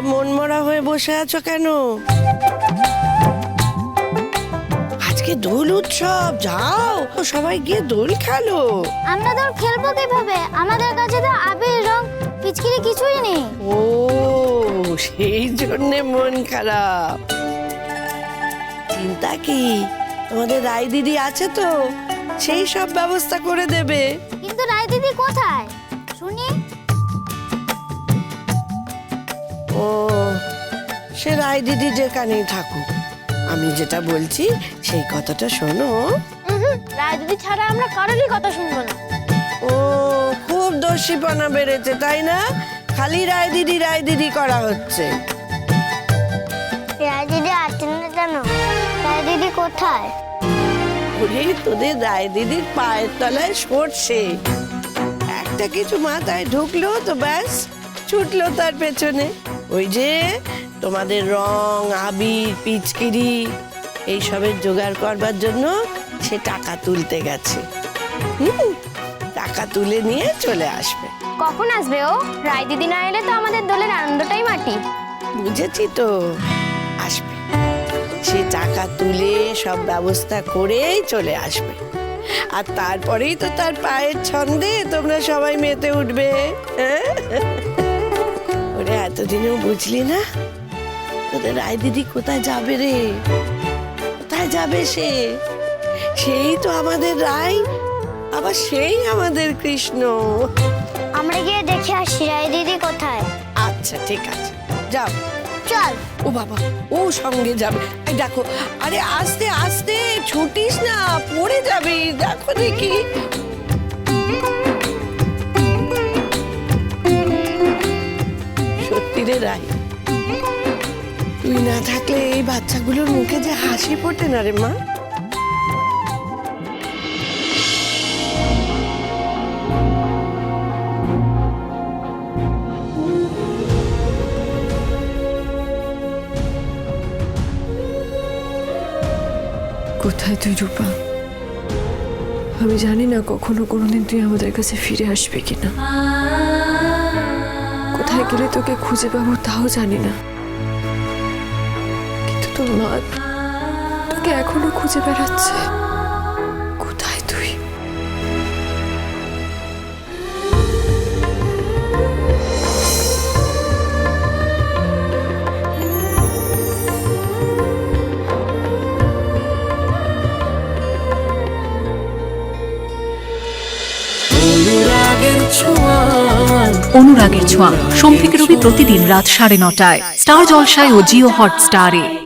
মনমরা হয়ে বসে আছো কেন? আজকে দোল উৎসব যাও সবাই গিয়ে দোল খেলো। আমরা তো খেলব কীভাবে? আমাদের কাছে তো আবির রং পিচকিরি কিছুই নেই। ও সেই জন্যে মন খারাপ। চিন্তা কি? তোমাদের রায় দিদি আছে তো? সেই সব ব্যবস্থা করে দেবে। সে রায় দিদি যেখানেই থাকুক। আমি যেটা বলছি সেই কথাটা শোনো। রায় দিদি ছাড়া আমরা কারোরই কথা শুনব না। ও খুব দোষীপনা বেড়েছে তাই না? খালি রায় দিদি রায় দিদি করা হচ্ছে। রায় দিদি আছেন না জানো? রায় দিদি কোথায়? ওরে তোদের রায় দিদির পায়ের তলায় সরষে। একটা কিছু মাথায় ঢুকলো তো ব্যাস ছুটলো তার পেছনে। ওই যে তোমাদের রং আবির পিচকিরি এইসবের জোগাড় করবার জন্য সে টাকা তুলতে গেছে। হুম, টাকা তুলে নিয়ে চলে আসবে। কখন আসবে ও? রায় দিদি না এলে তো আমাদের দোলের আনন্দটাই মাটি। বুঝেছি তো আসবে। সে টাকা তুলে সব ব্যবস্থা করেই চলে আসবে। আর তারপরেই তো তার পায়ের ছন্দে তোমরা সবাই মেতে উঠবে। হ্যাঁ? ওরে এতদিনেও বুঝলি না? তোদের রায় দিদি কোথায় যাবে রে? কোথায় যাবে সে? সেই তো আমাদের রায় আবার সেই আমাদের কৃষ্ণ। আমরা গিয়ে দেখে আসি রায় দিদি কোথায়। আচ্ছা ঠিক আছে। যাও। চল। ও বাবা ও সঙ্গে যাবে। এই দেখো আরে আস্তে আস্তে ছুটিস না পড়ে যাবি। দেখো দেখি। সত্যি রে রাই তুই না থাকলে এই বাচ্চাগুলোর মুখে যে হাসি ফোটে না রে মা। কোথায় তুই, রূপা? আমি জানি না কখনো কোনোদিন তুই আমাদের কাছে ফিরে আসবে কিনা। কোথায় গেলে তোকে খুঁজে পাবো তাও জানি না। তোর মা তোকে এখনও খুঁজে বেড়াচ্ছে। কোথায় তুই? অনুরাগের ছোঁয়া। সোম রবি প্রতিদিন রাত সাড়ে নটায়। স্টার জলসায় ও জিও হটস্টারে।